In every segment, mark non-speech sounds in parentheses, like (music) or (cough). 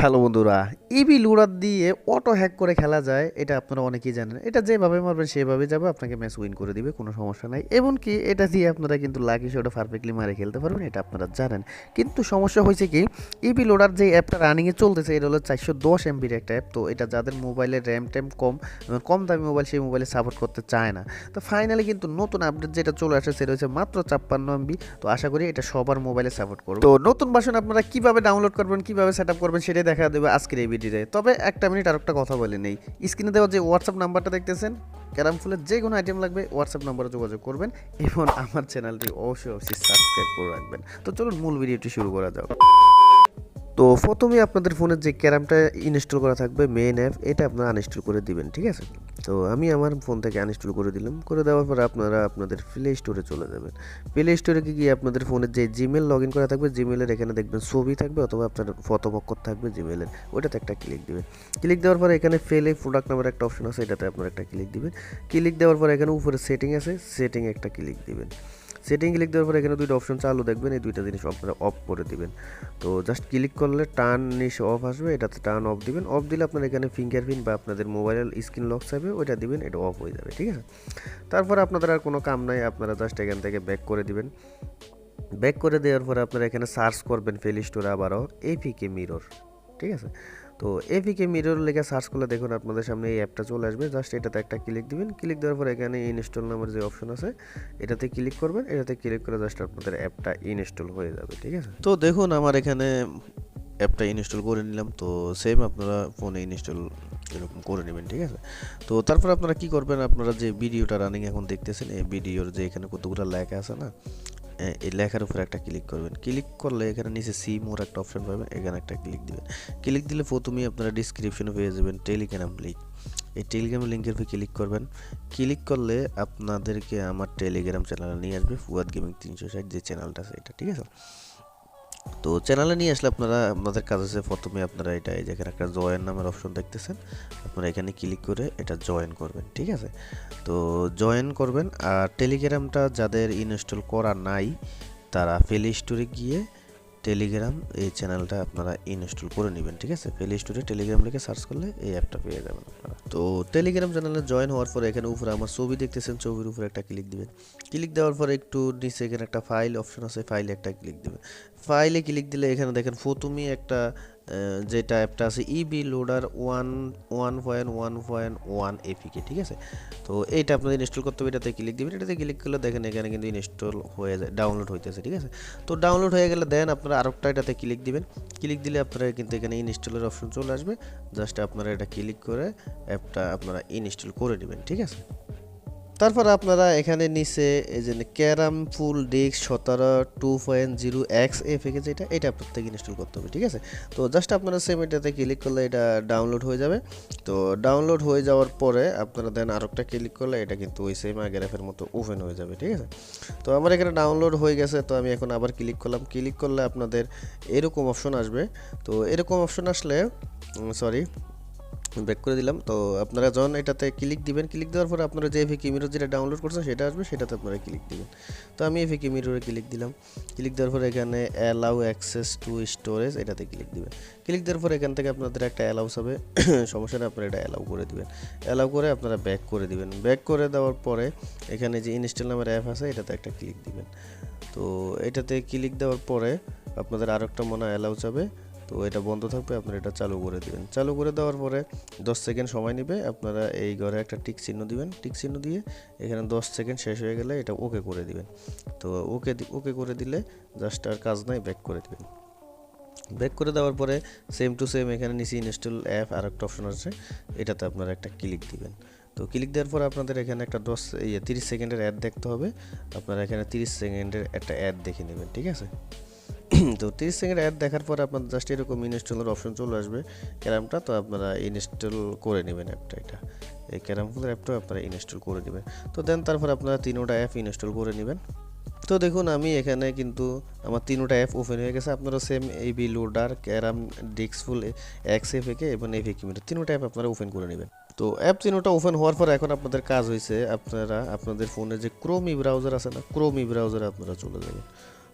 Hello বন্ধুরা ইবি লুডার দিয়ে auto hack করে খেলা যায়, এটা আপনারা অনেকেই জানেন। এটা যেভাবে মারবেন, সেভাবে যাবে, আপনাকে ম্যাচ উইন করে দিবে, কোনো সমস্যা নাই। এমনকি এটা দিয়ে আপনারা কিন্তু লাকি শোটা পারফেক্টলি মারে খেলতে পারবেন, এটা আপনারা জানেন। কিন্তু সমস্যা হয়েছে কি ইবি লোডার যে অ্যাপটা রানিংয়ে চলতেছে, এটা হলো চারশো দশ এমবির একটা অ্যাপ তো এটা যাদের মোবাইলের র্যাম ট্যাম কম কম দামি মোবাইল সেই মোবাইলে সাপোর্ট করতে চায় না। তো ফাইনালি কিন্তু নতুন আপডেট যেটা চলে আসে, সেটা হচ্ছে মাত্র ছাপ্পান্ন এমবি তো আশা করি এটা সবার মোবাইলে সাপোর্ট করবে। তো নতুন ভার্সন আপনারা কীভাবে ডাউনলোড করবেন, কীভাবে সেট করবেন সেটাই দেখা দেবে আজকের এই ভিডিওতে। তবে একটা মিনিট আর একটা কথা বলে নেই। স্ক্রিনে দেওয়া যে হোয়াটসঅ্যাপ নাম্বারটা দেখতেছেন, ক্যারাম ফুলের যে কোনো আইটেম লাগবে হোয়াটসঅ্যাপ নাম্বারে যোগাযোগ করবেন এবং আমার চ্যানেলটি অবশ্যই অবশ্যই সাবস্ক্রাইব করে রাখবেন। তো চলুন মূল ভিডিওটি শুরু করা যাক। তো প্রথমে আপনাদের ফোনের যে ক্যারামটা ইনস্টল করা থাকবে মেন অ্যাপ এটা আপনারা আনইনস্টল করে দিবেন, ঠিক আছে? তো আমি আমার ফোন থেকে আনইনস্টল করে দিলাম। করে দেওয়ার পর আপনারা আপনাদের প্লে স্টোরে চলে যাবেন। প্লে স্টোরে গিয়ে আপনাদের ফোনের যে জিমেল লগ ইন করা থাকবে জিমেলের এখানে দেখবেন ছবি থাকবে অথবা আপনার ফটোপক্ষর থাকবে জিমেলের ওইটাতে একটা ক্লিক দিবেন। ক্লিক দেওয়ার পর এখানে ফেলে প্রোডাক্ট নামের একটা অপশন আছে, এটাতে আপনারা একটা ক্লিক দিবেন। ক্লিক দেওয়ার পর এখানে উপরে সেটিং আছে সেটিং একটা ক্লিক দিবেন। সেটিং ক্লিক দেওয়ার পরে এখানে দুইটা অপশন চালু দেখবেন, এই দুইটা জিনিস আপনারা অফ করে দিবেন। তো জাস্ট ক্লিক করলে টার্ন নিচে অফ আসবে, এটাতে টার্ন অফ দিবেন। অফ দিলে আপনার এখানে ফিঙ্গারপ্রিন্ট বা আপনাদের মোবাইলের স্ক্রিন লক চাইবে, ওইটা দিবেন, এটা অফ হয়ে যাবে, ঠিক আছে? তারপর আপনাদের আর কোনো কাম নাই, আপনারা জাস্ট এখান থেকে ব্যাক করে দিবেন। ব্যাক করে দেওয়ার পরে আপনারা এখানে সার্চ করবেন প্লে স্টোরে আবারও এপিকে মিরর ঠিক আছে? তো এপিকে মিরর লেখা সার্চ করলে দেখুন আপনাদের সামনে এই অ্যাপটা চলে আসবে। জাস্ট এটাতে একটা ক্লিক দিবেন। ক্লিক দেওয়ার পর এখানে ইনস্টল নামের যে অপশন আছে, এটাতে ক্লিক করবেন। এটাতে ক্লিক করে জাস্ট আপনাদের অ্যাপটা ইনস্টল হয়ে যাবে, ঠিক আছে? তো দেখুন, আমার এখানে অ্যাপটা ইনস্টল করে নিলাম। তো সেম আপনারা ফোনে ইনস্টল এরকম করে নেবেন, ঠিক আছে? তো তারপর আপনারা কি করবেন? আপনারা যে ভিডিওটা রানিং এখন দেখতেছেন, এই ভিডিওর যে এখানে কতগুলো লেখা আছে না এই লেখার উপরে একটা ক্লিক করবেন। ক্লিক করলে এখানে নিচে সি মোর একটা অপশন পাবেন, এখানে একটা ক্লিক দিবেন। ক্লিক দিলে প্রথমেই আপনারা ডিসক্রিপশনে পেয়ে যাবেন টেলিগ্রাম লিঙ্ক এই টেলিগ্রাম লিঙ্কের উপরে ক্লিক করবেন। ক্লিক করলে আপনাদেরকে আমার টেলিগ্রাম চ্যানেলে নিয়ে আসবে ফুয়াদ গেমিং তিনশো ষাট যে চ্যানেলটা আছে এটা, ঠিক আছে? তো চ্যানেলে নিয়ে আসলে আপনারা আপনাদের কাজ আছে প্রথমে আপনারা এটা যেখানে একটা জয়েন নামের অপশন দেখতেছেন, আপনারা এখানে ক্লিক করে এটা জয়েন করবেন, ঠিক আছে? তো জয়েন করবেন, আর টেলিগ্রামটা যাদের ইনস্টল করা নাই, তারা প্লে স্টোরে গিয়ে টেলিগ্রাম, এই চ্যানেলটা আপনারা ইনস্টল করে নেবেন, ঠিক আছে? প্লে স্টোরে টেলিগ্রাম লিখে সার্চ করলে এই অ্যাপটা পেয়ে যাবেন আপনারা। তো টেলিগ্রাম চ্যানেলে জয়েন হওয়ার পরে এখানে উপরে আমার ছবি দেখতেছেন, ছবির উপরে একটা ক্লিক দিবেন। ক্লিক দেওয়ার পরে একটু নিচে এখানে একটা ফাইল অপশন আছে ফাইলে একটা ক্লিক দিবেন। ফাইলে ক্লিক দিলে এখানে দেখেন, প্রথমেই একটা যেটা অ্যাপটা আছে EB loader one one point one point one APK ঠিক আছে? তো এইটা আপনাদের ইনস্টল করতে হবে, এটাতে ক্লিক দিবেন, এটাতে ক্লিক করলে দেখেন এখানে কিন্তু ইনস্টল হয়ে যায় ডাউনলোড হইতেছে, ঠিক আছে? তো ডাউনলোড হয়ে গেলে দেন আপনারা আরেকটা এটাতে ক্লিক দিবেন। ক্লিক দিলে আপনারা কিন্তু এখানে ইনস্টলের অপশন চলে আসবে। জাস্ট আপনারা এটা ক্লিক করে অ্যাপটা আপনারা ইনস্টল করে নেবেন, ঠিক আছে? তারপর আপনারা এখানে নিচে এই যে ক্যারাম ফুল ডিস্ক সতেরো two point zero X A একে যেটা এটা প্রত্যেকে ইনস্টল করতে হবে, ঠিক আছে? তো জাস্ট আপনারা সেম এটাতে ক্লিক করলে এটা ডাউনলোড হয়ে যাবে। তো ডাউনলোড হয়ে যাওয়ার পরে আপনারা দেন আরেকটা ক্লিক করলে এটা কিন্তু ওই সেম আগের অ্যাপের মতো ওপেন হয়ে যাবে, ঠিক আছে? তো আমার এখানে ডাউনলোড হয়ে গেছে, তো আমি এখন আবার ক্লিক করলাম। ক্লিক করলে আপনাদের এরকম অপশন আসবে। তো এরকম অপশন আসলে সরি ব্যাক করে দিলাম। তো আপনারা যখন এটাতে ক্লিক দিবেন ক্লিক দেওয়ার পরে আপনারা যে এফি মিরর যেটা ডাউনলোড করছেন সেটা আসবে, সেটাতে আপনারা ক্লিক দিবেন। তো আমি এফি মিররে ক্লিক দিলাম। ক্লিক দেওয়ার পরে এখানে অ্যালাউ অ্যাক্সেস টু স্টোরেজ এটাতে ক্লিক দিবেন। ক্লিক দেওয়ার পরে এখান থেকে আপনাদের একটা অ্যালাউস হবে। (coughs) সমস্যা নেই, আপনারা এটা অ্যালাউ করে দিবেন। অ্যালাউ করে আপনারা ব্যাক করে দিবেন। ব্যাক করে দেওয়ার পরে এখানে যে ইনস্টল নামের অ্যাপ আছে, এটাতে একটা ক্লিক দিবেন। তো এটাতে ক্লিক দেওয়ার পরে আপনাদের আরেকটা মনে অ্যালাউ যাবে তো এটা বন্ধ থাকবে, আপনারা এটা চালু করে দিবেন। চালু করে দেওয়ার পরে দশ সেকেন্ড সময় নেবে, আপনারা এই ঘরে একটা টিক চিহ্ন দিবেন। টিক চিহ্ন দিয়ে এখানে দশ সেকেন্ড শেষ হয়ে গেলে এটা ওকে করে দিবেন। তো ওকে ওকে করে দিলে জাস্ট আর কাজ নাই, ব্যাক করে দিবেন। ব্যাক করে দেওয়ার পরে সেম টু সেম এখানে নিচে ইনস্টল অ্যাপ আর একটা অপশন আছে, এটাতে আপনারা একটা ক্লিক দিবেন। তো ক্লিক দেওয়ার পরে আপনাদের এখানে একটা দশ ইয়ে তিরিশ সেকেন্ডের অ্যাড দেখতে হবে। আপনারা এখানে তিরিশ সেকেন্ডের একটা অ্যাড দেখে নেবেন, ঠিক আছে? তো তিরিশ সেকেন্ড অ্যাড দেখার পর আপনার জাস্ট এরকম ইনস্টলের অপশন চলে আসবে ক্যারামটা, তো আপনারা ইনস্টল করে নেবেন অ্যাপটা এটা। এই ক্যারাম ফুলের অ্যাপটাও আপনারা ইনস্টল করে নেবেন। তো দেন তারপর আপনারা তিনোটা অ্যাপ ইনস্টল করে নেবেন। তো দেখুন, আমি এখানে কিন্তু আমার তিনোটা অ্যাপ ওপেন হয়ে গেছে। আপনারা সেম এই B loader carrom disc full X F একে এবং এফ কিমিটার তিনোটা অ্যাপ আপনারা ওপেন করে নেবেন। তো অ্যাপ তিনোটা ওপেন হওয়ার পর এখন আপনাদের কাজ হয়েছে, আপনারা আপনাদের ফোনে যে ক্রোমি ব্রাউজার আছে না ক্রোমি ব্রাউজারে আপনারা চলে যাবেন।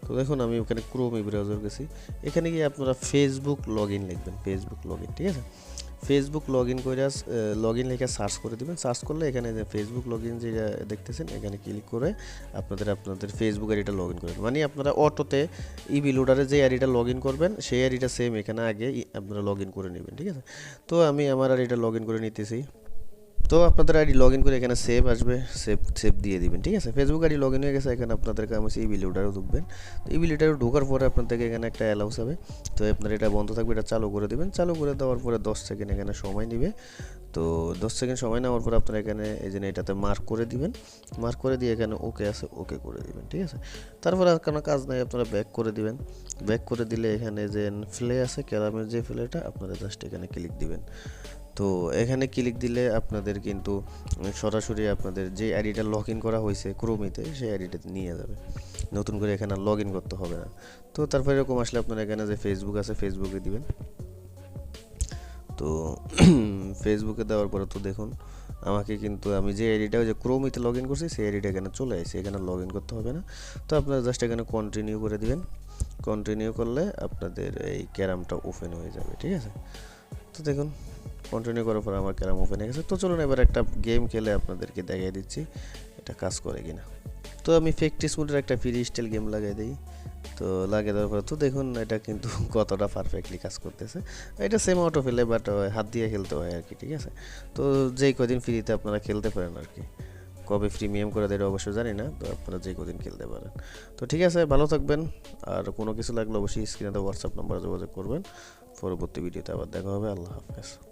তো দেখুন, আমি ওখানে ক্রোম ব্রাউজার গেছি। এখানে গিয়ে আপনারা ফেসবুক লগ ইন লিখবেন ফেসবুক লগ ইন ঠিক আছে? ফেসবুক লগ ইন করে লগ ইন লিখে সার্চ করে দিবেন। সার্চ করলে এখানে যে ফেসবুক লগ ইন যেটা দেখতেছেন, এখানে ক্লিক করে আপনাদের আপনাদের ফেসবুক আইডিটা লগ ইন করবেন মানে আপনারা অটোতে ইবি লোডারে যে আইডিটা লগ ইন করবেন, সেই আইডিটা সেম এখানে আগে আপনারা লগ ইন করে নেবেন, ঠিক আছে? তো আমি আমার আইডিটা লগ ইন করে নিতেছি। তো আপনাদের আইডি লগ ইন করে এখানে সেভ আসবে সেভ সেভ দিয়ে দিবেন, ঠিক আছে? ফেসবুক আইডি লগ ইন হয়ে গেছে, এখানে আপনাদের হচ্ছে ইবি লিডারও ঢুকবেন। তো ইবি লিডারও ঢোকার পরে আপনাদেরকে এখানে একটা অ্যালাউস হবে। তো আপনার এটা বন্ধ থাকবে, এটা চালু করে দেবেন। চালু করে দেওয়ার পরে দশ সেকেন্ড এখানে সময় নেবে। তো দশ সেকেন্ড সময় নেওয়ার পর আপনারা এখানে এই যে এটাতে মার্ক করে দিবেন। মার্ক করে দিয়ে এখানে ওকে আছে ওকে করে দিবেন, ঠিক আছে? তারপরে আর কোনো কাজ নাই, আপনারা ব্যাক করে দিবেন। ব্যাক করে দিলে এখানে যে ফ্লে আছে ক্যারামের যে ফ্লেটা আপনারা জাস্ট এখানে ক্লিক দিবেন। তো এখানে ক্লিক দিলে আপনাদের কিন্তু সরাসরি আপনাদের যে আইডিটা লগ ইন করা হয়েছে ক্রোমিতে সেই আইডিটা নিয়ে যাবে। নতুন করে এখানে লগ ইন করতে হবে না। তো তারপরে এরকম আসলে আপনারা এখানে যে ফেসবুক আছে ফেসবুকে দিবেন। তো (clears throat) ফেসবুকে দেওয়ার পরে তো দেখুন, আমাকে কিন্তু আমি যে আইডিটা যে ক্রোমিতে লগ ইন করছি, সেই আইডিটা এখানে চলে আসছে এখানে লগ ইন করতে হবে না। তো আপনারা জাস্ট এখানে কন্টিনিউ করে দিবেন। কন্টিনিউ করলে আপনাদের এই ক্যারামটা ওপেন হয়ে যাবে, ঠিক আছে? তো দেখুন কন্টিনিউ করার পর আমার ক্যারাম ওপেন হয়ে গেছে। তো চলুন এবার একটা গেম খেলে আপনাদেরকে দেখিয়ে দিচ্ছি এটা কাজ করে কিনা। তো আমি ফেকটিস মোডের একটা ফ্রি স্টাইল গেম লাগাই দিই। তো লাগিয়ে দেওয়ার পরে তো দেখুন এটা কিন্তু (laughs) কতটা পারফেক্টলি কাজ করতেছে। এটা সেম অটো ফেলে বাট হাত দিয়ে খেলতে হয় আর কি, ঠিক আছে? তো যেই কদিন ফ্রিতে আপনারা খেলতে পারেন আর কি। কবে প্রিমিয়াম করে দেয় অবশ্য জানি না, তো আপনারা যে কদিন খেলতে পারেন। তো ঠিক আছে, ভালো থাকবেন। আর কোনো কিছু লাগলে অবশ্যই স্ক্রিনে হোয়াটসঅ্যাপ নাম্বারে যোগাযোগ করবেন। পরবর্তী ভিডিওতে আবার দেখা হবে। আল্লাহ হাফেজ।